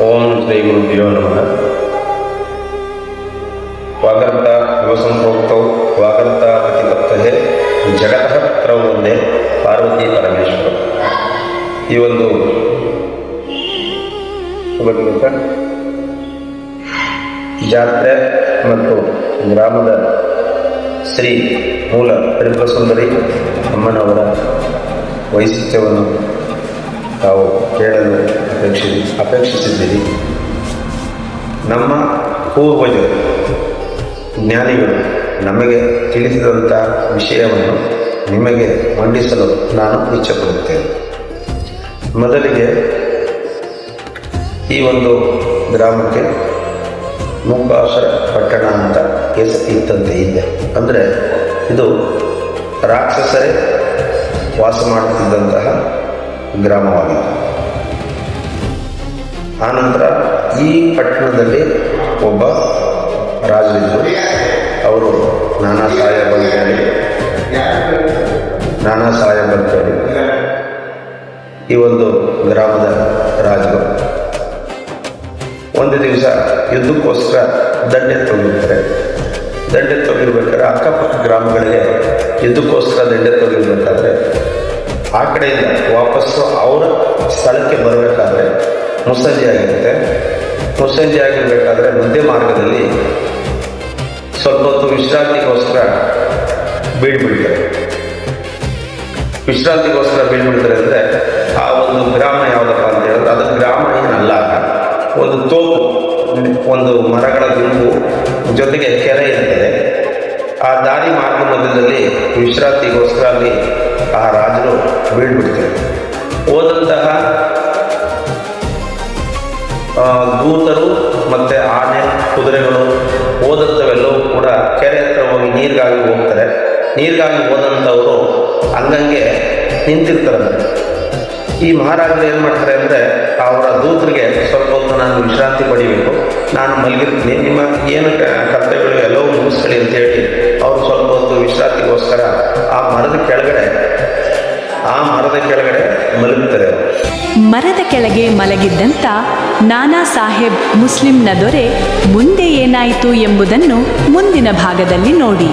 ಶ್ರೀ ಗುರುಭ್ಯೋ ನಮಃ. ವಾಗರ್ತ ಯುವಸಂಪ್ರೋಕ್ತೌ, ವಾಗರ್ತ ಅತಿಪತ್ತಹೆ, ಜಗತಃ ಪತ್ರ ಒಂದೇ, ಪಾರ್ವತಿ ಪರಮೇಶ್ವರ. ಈ ಒಂದು ಜಾತ್ರೆ ಮತ್ತು ಗ್ರಾಮದ ಶ್ರೀ ಮೂಲ ತ್ರಿಪುರ ಅಮ್ಮನವರ ವೈಶಿಷ್ಟ್ಯವನ್ನು ತಾವು ಕೇಳಲು ಅಪೇಕ್ಷಿ, ಅಪೇಕ್ಷಿಸಿದ್ದೀರಿ. ನಮ್ಮ ಪೂರ್ವಜರು, ಜ್ಞಾನಿಗಳು ನಮಗೆ ತಿಳಿಸಿದಂಥ ವಿಷಯವನ್ನು ನಿಮಗೆ ಮಂಡಿಸಲು ನಾನು ಇಚ್ಛೆಪಡುತ್ತೇನೆ. ಮೊದಲಿಗೆ ಈ ಒಂದು ಗ್ರಾಮಕ್ಕೆ ಮೂಕಾಸುರ ಪಟ್ಟಣ ಅಂತ ಎಸ್ ಇತ್ತಂತೆ ಇದೆ. ಅಂದರೆ ಇದು ರಾಕ್ಷಸರೇ ವಾಸ ಮಾಡುತ್ತಿದ್ದಂತಹ ಗ್ರಾಮವಾಗಿತ್ತು. ಆನಂತರ ಈ ಪಟ್ಟಣದಲ್ಲಿ ಒಬ್ಬ ರಾಜರಿದ್ದರು. ಅವರು ನಾನಾ ಸಹಾಯ ಬಂದಿದ್ದಾರೆ ನಾನಾ ಸಹಾಯ ಅಂತೇಳಿ ಈ ಒಂದು ಗ್ರಾಮದ ರಾಜರು ಒಂದು ದಿವಸ ಯುದ್ಧಕ್ಕೋಸ್ಕರ ದಂಡೆ ತೊಗಿರ್ತಾರೆ. ದಂಡೆ ತೊಗಿರ್ಬೇಕಾದ್ರೆ ಅಕ್ಕಪಕ್ಕ ಗ್ರಾಮಗಳಿಗೆ ಯುದ್ಧಕ್ಕೋಸ್ಕರ ದಂಡೆ ತೊಗಿರ್ಬೇಕಾದ್ರೆ ಆ ಕಡೆಯಿಂದ ವಾಪಸ್ಸು ಅವರ ಸ್ಥಳಕ್ಕೆ ಬರಬೇಕಾದ್ರೆ ಮುಸ್ಸಂಜೆ ಆಗಿರುತ್ತೆ. ಮುಸ್ಸಂಜೆ ಆಗಿರಬೇಕಾದ್ರೆ ಮಧ್ಯ ಮಾರ್ಗದಲ್ಲಿ ಸ್ವಲ್ಪ ಹೊತ್ತು ವಿಶ್ರಾಂತಿಗೋಸ್ಕರ ಬೀಳ್ಬಿಡ್ತಾರೆ. ವಿಶ್ರಾಂತಿಗೋಸ್ಕರ ಬೀಳ್ಬಿಡ್ತಾರೆ ಅಂದರೆ ಆ ಒಂದು ಗ್ರಾಮ ಯಾವುದಪ್ಪ ಅಂತ ಹೇಳಿದ್ರೆ ಅದು ಗ್ರಾಮ ಏನಲ್ಲ ಒಂದು ತೋಪು, ಒಂದು ಮರಗಳ ಗುಂಪು ಜೊತೆಗೆ ಕೆರೆ ಇರ್ತದೆ. ಆ ದಾರಿ ಮಾರ್ಗ ಮಧ್ಯದಲ್ಲಿ ವಿಶ್ರಾಂತಿಗೋಸ್ಕರ ಅಲ್ಲಿ ಆ ಬೀಳ್ಬಿಡ್ತಾರೆ ಹೋದಂತಹ ದೂತರು ಮತ್ತು ಆನೆ, ಕುದುರೆಗಳು ಹೋದಂಥವೆಲ್ಲವೂ ಕೂಡ ಕೆರೆ ಹತ್ರ ಹೋಗಿ ನೀರಿಗಾಗಿ ಹೋಗ್ತಾರೆ. ನೀರಿಗಾಗಿ ಹೋದಂಥವರು ಹಂಗಂಗೆ ನಿಂತಿರ್ತಾರೆ ಈ ಮಹಾರಾಜರು ಏನು ಮಾಡ್ತಾರೆ ಅಂದರೆ, ಅವರ ದೂತರಿಗೆ ಸ್ವಲ್ಪ ಹೊತ್ತು ನಾನು ವಿಶ್ರಾಂತಿ ಪಡಿಬೇಕು, ನಾನು ಮಲಗಿರ್ತೀನಿ, ನಿಮ್ಮ ಏನು ಕರ್ತವ್ಯಗಳು ಎಲ್ಲವೂ ಮುಗಿಸ್ಕೊಳ್ಳಿ ಅಂತೇಳಿ ಅವರು ಸ್ವಲ್ಪ ಹೊತ್ತು ವಿಶ್ರಾಂತಿಗೋಸ್ಕರ ಆ ಮರದ ಕೆಳಗಡೆ ಆ ಮರದ ಕೆಳಗಡೆ ಮಲಗುತ್ತಾರೆ ಮರದ ಕೆಳಗೆ ಮಲಗಿದ್ದಂತ ನಾನಾ ಸಾಹೇಬ್ ಮುಸ್ಲಿಂನ ದೊರೆ ಮುಂದೆ ಏನಾಯಿತು ಎಂಬುದನ್ನು ಮುಂದಿನ ಭಾಗದಲ್ಲಿ ನೋಡಿ.